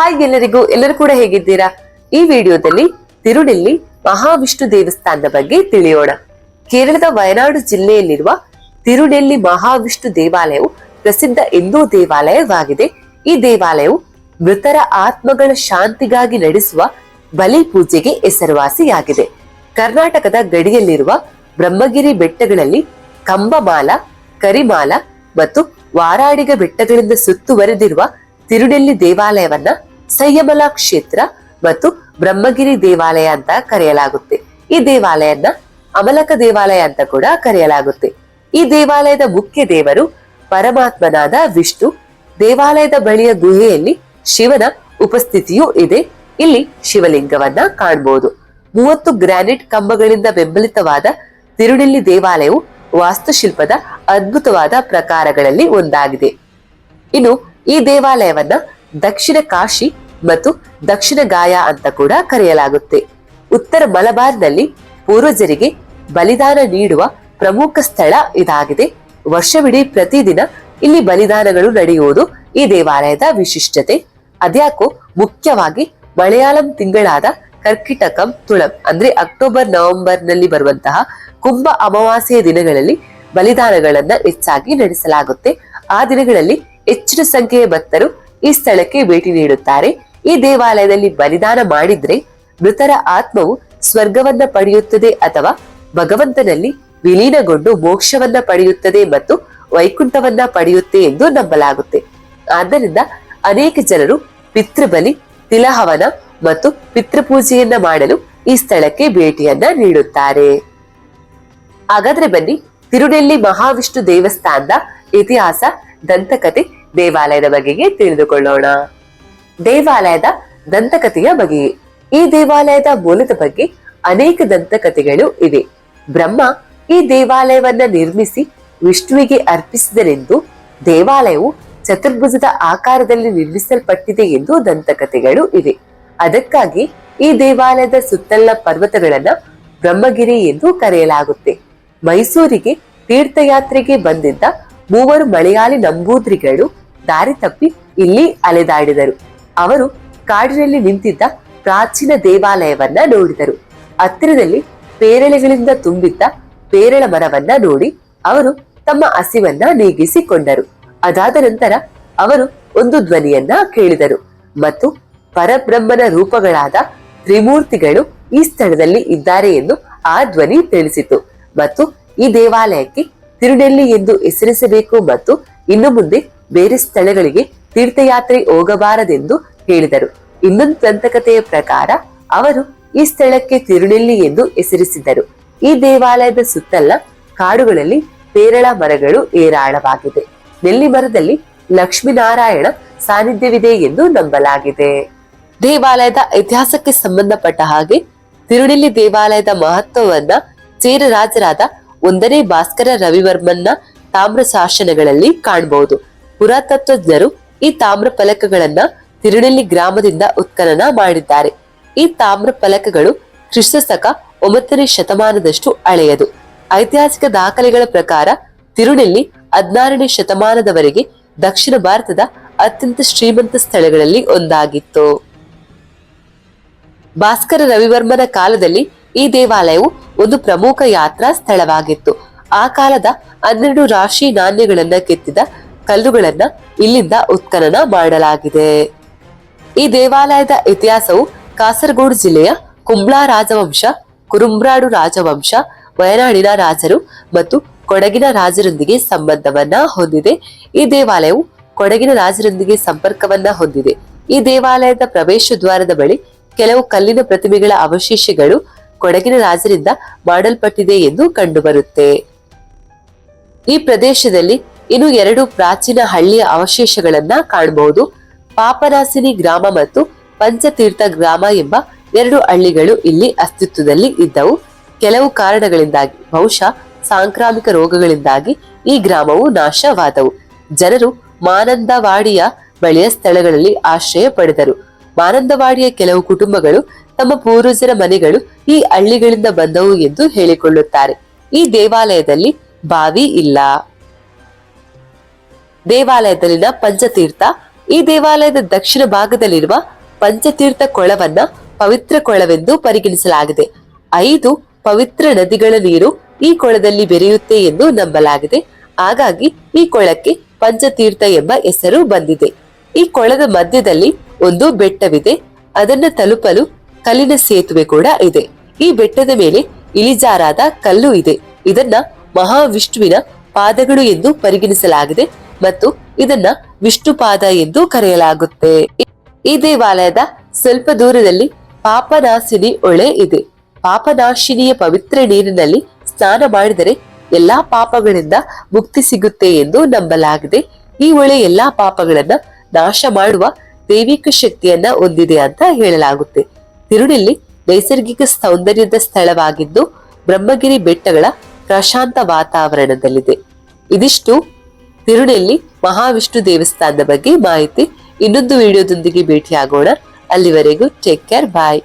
Hi ಎಲ್ಲರಿಗೂ ಎಲ್ಲರೂ ಕೂಡ ಹೇಗಿದ್ದೀರಾ? ಈ ವಿಡಿಯೋದಲ್ಲಿ ತಿರುಡಿಲ್ಲಿ ಮಹಾವಿಷ್ಣು ದೇವಸ್ಥಾನದ ಬಗ್ಗೆ ತಿಳಿಯೋಣ. ಕೇರಳದ ವಯನಾಡು ಜಿಲ್ಲೆಯಲ್ಲಿರುವ ತಿರುಡೆಲ್ಲಿ ಮಹಾವಿಷ್ಣು ದೇವಾಲಯವು ಪ್ರಸಿದ್ಧ ಹಿಂದೂ ದೇವಾಲಯವಾಗಿದೆ. ಈ ದೇವಾಲಯವು ಮೃತರ ಆತ್ಮಗಳ ಶಾಂತಿಗಾಗಿ ನಡೆಸುವ ಬಲಿ ಪೂಜೆಗೆ ಹೆಸರುವಾಸಿಯಾಗಿದೆ. ಕರ್ನಾಟಕದ ಗಡಿಯಲ್ಲಿರುವ ಬ್ರಹ್ಮಗಿರಿ ಬೆಟ್ಟಗಳಲ್ಲಿ ಕಂಬಮಾಲ, ಕರಿಮಾಲ ಮತ್ತು ವಾರಾಡಿಗ ಬೆಟ್ಟಗಳಿಂದ ಸುತ್ತುವರೆದಿರುವ ತಿರುಡೆಲ್ಲಿ ದೇವಾಲಯವನ್ನ ಸಂಯಮಲ ಕ್ಷೇತ್ರ ಮತ್ತು ಬ್ರಹ್ಮಗಿರಿ ದೇವಾಲಯ ಅಂತ ಕರೆಯಲಾಗುತ್ತೆ. ಈ ದೇವಾಲಯನ್ನ ಅಮಲಕ ದೇವಾಲಯ ಅಂತ ಕೂಡ ಕರೆಯಲಾಗುತ್ತೆ. ಈ ದೇವಾಲಯದ ಮುಖ್ಯ ದೇವರು ಪರಮಾತ್ಮನಾದ ವಿಷ್ಣು. ದೇವಾಲಯದ ಬಳಿಯ ಗುಹೆಯಲ್ಲಿ ಶಿವನ ಉಪಸ್ಥಿತಿಯೂ ಇದೆ. ಇಲ್ಲಿ ಶಿವಲಿಂಗವನ್ನ ಕಾಣಬಹುದು ಮೂವತ್ತು ಗ್ರಾನೈಟ್ ಕಂಬಗಳಿಂದ ಬೆಂಬಲಿತವಾದ ತಿರುನೆಲ್ಲಿ ದೇವಾಲಯವು ವಾಸ್ತುಶಿಲ್ಪದ ಅದ್ಭುತವಾದ ಪ್ರಕಾರಗಳಲ್ಲಿ ಒಂದಾಗಿದೆ. ಇನ್ನು ಈ ದೇವಾಲಯವನ್ನ ದಕ್ಷಿಣ ಕಾಶಿ ಮತ್ತು ದಕ್ಷಿಣ ಗಾಯ ಅಂತ ಕೂಡ ಕರೆಯಲಾಗುತ್ತೆ. ಉತ್ತರ ಮಲಬಾರ್ನಲ್ಲಿ ಪೂರ್ವಜರಿಗೆ ಬಲಿದಾನ ನೀಡುವ ಪ್ರಮುಖ ಸ್ಥಳ ಇದಾಗಿದೆ. ವರ್ಷವಿಡೀ ಪ್ರತಿದಿನ ಇಲ್ಲಿ ಬಲಿದಾನಗಳು ನಡೆಯುವುದು ಈ ದೇವಾಲಯದ ವಿಶಿಷ್ಟತೆ. ಅದ್ಯಾಕೋ ಮುಖ್ಯವಾಗಿ ಮಲಯಾಳಂ ತಿಂಗಳಾದ ಕರ್ಕಿಟಕಂ ತುಳಂ ಅಂದ್ರೆ ಅಕ್ಟೋಬರ್ ನವೆಂಬರ್ನಲ್ಲಿ ಬರುವಂತಹ ಕುಂಭ ಅಮಾವಾಸ್ಯೆಯ ದಿನಗಳಲ್ಲಿ ಬಲಿದಾನಗಳನ್ನ ಹೆಚ್ಚಾಗಿ ನಡೆಸಲಾಗುತ್ತೆ. ಆ ದಿನಗಳಲ್ಲಿ ಹೆಚ್ಚಿನ ಸಂಖ್ಯೆಯ ಭಕ್ತರು ಈ ಸ್ಥಳಕ್ಕೆ ಭೇಟಿ ನೀಡುತ್ತಾರೆ. ಈ ದೇವಾಲಯದಲ್ಲಿ ಬಲಿದಾನ ಮಾಡಿದ್ರೆ ಮೃತರ ಆತ್ಮವು ಸ್ವರ್ಗವನ್ನ ಪಡೆಯುತ್ತದೆ ಅಥವಾ ಭಗವಂತನಲ್ಲಿ ವಿಲೀನಗೊಂಡು ಮೋಕ್ಷವನ್ನ ಪಡೆಯುತ್ತದೆ ಮತ್ತು ವೈಕುಂಠವನ್ನ ಪಡೆಯುತ್ತೆ ಎಂದು ನಂಬಲಾಗುತ್ತೆ. ಆದ್ದರಿಂದ ಅನೇಕ ಜನರು ಪಿತೃಬಲಿ, ತಿಲಹವನ ಮತ್ತು ಪಿತೃಪೂಜೆಯನ್ನ ಮಾಡಲು ಈ ಸ್ಥಳಕ್ಕೆ ಭೇಟಿಯನ್ನ ನೀಡುತ್ತಾರೆ. ಹಾಗಾದ್ರೆ ಬನ್ನಿ, ತಿರುನೆಲ್ಲಿ ಮಹಾವಿಷ್ಣು ದೇವಸ್ಥಾನದ ಇತಿಹಾಸ ದಂತಕಥೆ ದೇವಾಲಯದ ಬಗೆಗೆ ತಿಳಿದುಕೊಳ್ಳೋಣ. ದೇವಾಲಯದ ದಂತಕಥೆಯ ಬಗೆಗೆ ಈ ದೇವಾಲಯದ ಮೂಲದ ಬಗ್ಗೆ ಅನೇಕ ದಂತಕಥೆಗಳು ಇವೆ. ಬ್ರಹ್ಮ ಈ ದೇವಾಲಯವನ್ನ ನಿರ್ಮಿಸಿ ವಿಷ್ಣುವಿಗೆ ಅರ್ಪಿಸಿದರೆಂದು ದೇವಾಲಯವು ಚತುರ್ಭುಜದ ಆಕಾರದಲ್ಲಿ ನಿರ್ಮಿಸಲ್ಪಟ್ಟಿದೆ ಎಂದು ದಂತಕಥೆಗಳು ಇವೆ. ಅದಕ್ಕಾಗಿ ಈ ದೇವಾಲಯದ ಸುತ್ತಲ ಪರ್ವತಗಳನ್ನ ಬ್ರಹ್ಮಗಿರಿ ಎಂದು ಕರೆಯಲಾಗುತ್ತೆ. ಮೈಸೂರಿಗೆ ತೀರ್ಥಯಾತ್ರೆಗೆ ಬಂದಿದ್ದ ಮೂವರು ಮಲಯಾಳಿ ನಂಬೂದ್ರಿಗಳು ದಾರಿ ತಪ್ಪಿ ಇಲ್ಲಿ ಅಲೆದಾಡಿದರು. ಅವರು ಕಾಡಿನಲ್ಲಿ ನಿಂತಿದ್ದ ಪ್ರಾಚೀನ ದೇವಾಲಯವನ್ನ ನೋಡಿದರು. ಹತ್ತಿರದಲ್ಲಿ ಪೇರಳೆಗಳಿಂದ ತುಂಬಿದ್ದ ಪೇರಳ ಮರವನ್ನ ನೋಡಿ ಅವರು ತಮ್ಮ ಹಸಿವನ್ನ ನೀಗಿಸಿಕೊಂಡರು. ಅದಾದ ನಂತರ ಅವರು ಒಂದು ಧ್ವನಿಯನ್ನ ಕೇಳಿದರು ಮತ್ತು ಪರಬ್ರಹ್ಮನ ರೂಪಗಳಾದ ತ್ರಿಮೂರ್ತಿಗಳು ಈ ಸ್ಥಳದಲ್ಲಿ ಇದ್ದಾರೆ ಎಂದು ಆ ಧ್ವನಿ ತಿಳಿಸಿತು ಮತ್ತು ಈ ದೇವಾಲಯಕ್ಕೆ ತಿರುನೆಲ್ಲಿ ಎಂದು ಹೆಸರಿಸಬೇಕು ಮತ್ತು ಇನ್ನು ಮುಂದೆ ಬೇರೆ ಸ್ಥಳಗಳಿಗೆ ತೀರ್ಥಯಾತ್ರೆ ಹೋಗಬಾರದೆಂದು ಹೇಳಿದರು. ಇನ್ನೊಂದು ದಂತಕಥೆಯ ಪ್ರಕಾರ ಅವರು ಈ ಸ್ಥಳಕ್ಕೆ ತಿರುನೆಲ್ಲಿ ಎಂದು ಹೆಸರಿಸಿದರು ಈ ದೇವಾಲಯದ ಸುತ್ತಲ ಕಾಡುಗಳಲ್ಲಿ ಪೇರಳ ಮರಗಳು ಏರಾಳವಾಗಿದೆ. ನೆಲ್ಲಿ ಮರದಲ್ಲಿ ಲಕ್ಷ್ಮೀನಾರಾಯಣ ಸಾನ್ನಿಧ್ಯವಿದೆ ಎಂದು ನಂಬಲಾಗಿದೆ. ದೇವಾಲಯದ ಇತಿಹಾಸಕ್ಕೆ ಸಂಬಂಧಪಟ್ಟ ಹಾಗೆ ತಿರುನೆಲ್ಲಿ ದೇವಾಲಯದ ಮಹತ್ವವನ್ನ ಚೇರ ರಾಜರಾದ ಒಂದನೇ ಭಾಸ್ಕರ ರವಿವರ್ಮನ್ನ ತಾಮ್ರ ಶಾಸನಗಳಲ್ಲಿ ಕಾಣಬಹುದು ಪುರಾತತ್ವಜ್ಞರು ಈ ತಾಮ್ರ ಫಲಕಗಳನ್ನ ತಿರುನೆಲ್ಲಿ ಗ್ರಾಮದಿಂದ ಉತ್ಖನನ ಮಾಡಿದ್ದಾರೆ. ಈ ತಾಮ್ರ ಫಲಕಗಳು ಕ್ರಿಸ್ತಶಕ ಒಂಬತ್ತನೇ ಶತಮಾನದಷ್ಟು ಹಳೆಯದು. ಐತಿಹಾಸಿಕ ದಾಖಲೆಗಳ ಪ್ರಕಾರ ತಿರುನೆಲ್ಲಿ ಹದಿನಾರನೇ ಶತಮಾನದವರೆಗೆ ದಕ್ಷಿಣ ಭಾರತದ ಅತ್ಯಂತ ಶ್ರೀಮಂತ ಸ್ಥಳಗಳಲ್ಲಿ ಒಂದಾಗಿತ್ತು. ಭಾಸ್ಕರ ರವಿವರ್ಮನ ಕಾಲದಲ್ಲಿ ಈ ದೇವಾಲಯವು ಒಂದು ಪ್ರಮುಖ ಯಾತ್ರಾ ಸ್ಥಳವಾಗಿತ್ತು. ಆ ಕಾಲದ ಹನ್ನೆರಡು ರಾಶಿ ನಾಣ್ಯಗಳನ್ನ ಕೆತ್ತಿದ ಕಲ್ಲುಗಳನ್ನ ಇಲ್ಲಿಂದ ಉತ್ಖನನ ಮಾಡಲಾಗಿದೆ. ಈ ದೇವಾಲಯದ ಇತಿಹಾಸವು ಕಾಸರಗೋಡು ಜಿಲ್ಲೆಯ ಕುಂಬ್ಳಾ ರಾಜವಂಶ ಕುರುಂಬ್ರಾಡು ರಾಜವಂಶ, ವಯನಾಡಿನ ರಾಜರು ಮತ್ತು ಕೊಡಗಿನ ರಾಜರೊಂದಿಗೆ ಸಂಬಂಧವನ್ನ ಹೊಂದಿದೆ. ಈ ದೇವಾಲಯವು ಕೊಡಗಿನ ರಾಜರೊಂದಿಗೆ ಸಂಪರ್ಕವನ್ನ ಹೊಂದಿದೆ. ಈ ದೇವಾಲಯದ ಪ್ರವೇಶ ದ್ವಾರದ ಬಳಿ ಕೆಲವು ಕಲ್ಲಿನ ಪ್ರತಿಮೆಗಳ ಅವಶೇಷಗಳು ಕೊಡಗಿನ ರಾಜರಿಂದ ಮಾಡಲ್ಪಟ್ಟಿದೆ ಎಂದು ಕಂಡುಬರುತ್ತೆ. ಈ ಪ್ರದೇಶದಲ್ಲಿ ಇನ್ನು ಎರಡು ಪ್ರಾಚೀನ ಹಳ್ಳಿಯ ಅವಶೇಷಗಳನ್ನ ಕಾಣಬಹುದು ಪಾಪನಾಸಿನಿ ಗ್ರಾಮ ಮತ್ತು ಪಂಚತೀರ್ಥ ಗ್ರಾಮ ಎಂಬ ಎರಡು ಹಳ್ಳಿಗಳು ಇಲ್ಲಿ ಅಸ್ತಿತ್ವದಲ್ಲಿ ಇದ್ದವು. ಕೆಲವು ಕಾರಣಗಳಿಂದಾಗಿ, ಬಹುಶಃ ಸಾಂಕ್ರಾಮಿಕ ರೋಗಗಳಿಂದಾಗಿ ಈ ಗ್ರಾಮವು ನಾಶವಾದವು. ಜನರು ಮಾನಂದವಾಡಿಯ ಬಳಿಯ ಸ್ಥಳಗಳಲ್ಲಿ ಆಶ್ರಯ ಪಡೆದರು. ಮಾನಂದವಾಡಿಯ ಕೆಲವು ಕುಟುಂಬಗಳು ತಮ್ಮ ಪೂರ್ವಜರ ಮನೆಗಳು ಈ ಹಳ್ಳಿಗಳಿಂದ ಬಂದವು ಎಂದು ಹೇಳಿಕೊಳ್ಳುತ್ತಾರೆ. ಈ ದೇವಾಲಯದಲ್ಲಿ ಬಾವಿ ಇಲ್ಲ. ದೇವಾಲಯದಲ್ಲಿನ ಪಂಚತೀರ್ಥ. ಈ ದೇವಾಲಯದ ದಕ್ಷಿಣ ಭಾಗದಲ್ಲಿರುವ ಪಂಚತೀರ್ಥ ಕೊಳವನ್ನ ಪವಿತ್ರ ಕೊಳವೆಂದು ಪರಿಗಣಿಸಲಾಗಿದೆ. ಐದು ಪವಿತ್ರ ನದಿಗಳ ನೀರು ಈ ಕೊಳದಲ್ಲಿ ಬೆರೆಯುತ್ತೆ ಎಂದು ನಂಬಲಾಗಿದೆ. ಹಾಗಾಗಿ ಈ ಕೊಳಕ್ಕೆ ಪಂಚತೀರ್ಥ ಎಂಬ ಹೆಸರು ಬಂದಿದೆ. ಈ ಕೊಳದ ಮಧ್ಯದಲ್ಲಿ ಒಂದು ಬೆಟ್ಟವಿದೆ. ಅದನ್ನ ತಲುಪಲು ಕಲ್ಲಿನ ಸೇತುವೆ ಕೂಡ ಇದೆ. ಈ ಬೆಟ್ಟದ ಮೇಲೆ ಇಳಿಜಾರಾದ ಕಲ್ಲು ಇದೆ. ಇದನ್ನ ಮಹಾವಿಷ್ಣುವಿನ ಪಾದಗಳು ಎಂದು ಪರಿಗಣಿಸಲಾಗಿದೆ. ಮತ್ತು ಇದನ್ನ ವಿಷ್ಣುಪಾದ ಎಂದು ಕರೆಯಲಾಗುತ್ತೆ. ಈ ದೇವಾಲಯದ ಸ್ವಲ್ಪ ದೂರದಲ್ಲಿ ಪಾಪನಾಶಿನಿ ಒಳೆ ಇದೆ. ಪಾಪನಾಶಿನಿಯ ಪವಿತ್ರ ನೀರಿನಲ್ಲಿ ಸ್ನಾನ ಮಾಡಿದರೆ ಎಲ್ಲಾ ಪಾಪಗಳಿಂದ ಮುಕ್ತಿ ಸಿಗುತ್ತೆ ಎಂದು ನಂಬಲಾಗಿದೆ. ಈ ಒಳೆ ಎಲ್ಲಾ ಪಾಪಗಳನ್ನ ನಾಶ ಮಾಡುವ ದೈವಿಕ ಶಕ್ತಿಯನ್ನ ಹೊಂದಿದೆ ಅಂತ ಹೇಳಲಾಗುತ್ತೆ. ತಿರುಳಿಲ್ಲಿ ನೈಸರ್ಗಿಕ ಸೌಂದರ್ಯದ ಸ್ಥಳವಾಗಿದ್ದು ಬ್ರಹ್ಮಗಿರಿ ಬೆಟ್ಟಗಳ ಪ್ರಶಾಂತ ವಾತಾವರಣದಲ್ಲಿದೆ. ಇದಿಷ್ಟು ತಿರುನೆಲ್ಲಿ ಮಹಾವಿಷ್ಣು ದೇವಸ್ಥಾನದ ಬಗ್ಗೆ ಮಾಹಿತಿ ಇನ್ನೊಂದು ವಿಡಿಯೋದೊಂದಿಗೆ ಭೇಟಿಯಾಗೋಣ. ಅಲ್ಲಿವರೆಗೂ ಟೇಕ್ ಕೇರ್ ಬಾಯ್